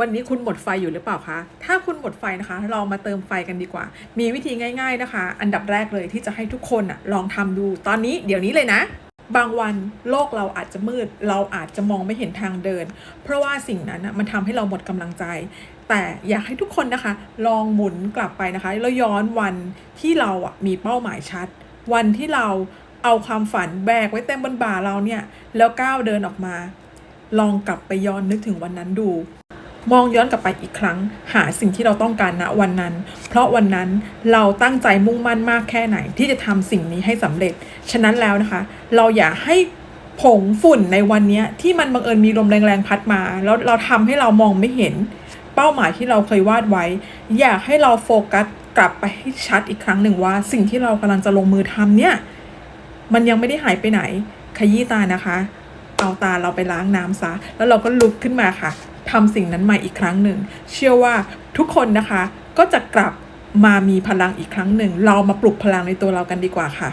วันนี้คุณหมดไฟอยู่หรือเปล่าคะ ถ้าคุณหมดไฟนะคะเรามาเติมไฟกันดีกว่า มีวิธีง่าย ๆนะคะ อันดับแรกเลยที่จะให้ทุกคนอะลองทำดู ตอนนี้เดี๋ยวนี้เลยนะ บางวันโลกเราอาจจะมืด เราอาจจะมองไม่เห็นทางเดิน เพราะว่าสิ่งนั้นนะมันทำให้เราหมดกำลังใจ แต่อยากให้ทุกคนนะคะ ลองหมุนกลับไปนะคะ แล้วย้อนวันที่เราอะมีเป้าหมายชัด วันที่เราเอาความฝันแบกไว้เต็มบนบ่าเราเนี่ย แล้วก้าวเดินออกมา ลองกลับไปย้อนนึกถึงวันนั้นดู มองย้อนกลับไปอีกครั้ง หาสิ่งที่เราต้องการณวันนั้น เพราะวันนั้นเราตั้งใจมุ่งมั่นมากแค่ไหน ที่จะทำสิ่งนี้ให้สำเร็จ ฉะนั้นแล้วนะคะ เราอย่าให้ผงฝุ่นในวันนี้ที่มันบังเอิญมีลมแรงๆพัดมา แล้วเราทำให้เรามองไม่เห็น เป้าหมายที่เราเคยวาดไว้ อยากให้เราโฟกัสกลับไปให้ชัดอีกครั้งหนึ่งว่า สิ่งที่เรากำลังจะลงมือทำเนี่ย มันยังไม่ได้หายไปไหน ขยี้ตานะคะ เอาตาเราไปล้างน้ำซะ แล้วเราก็ลุกขึ้นมาค่ะ ทำสิ่งนั้นใหม่อีกครั้งหนึ่ง เชื่อว่าทุกคนนะคะก็จะกลับมามีพลังอีกครั้งหนึ่ง เรามาปลุกพลังในตัวเรากันดีกว่าค่ะ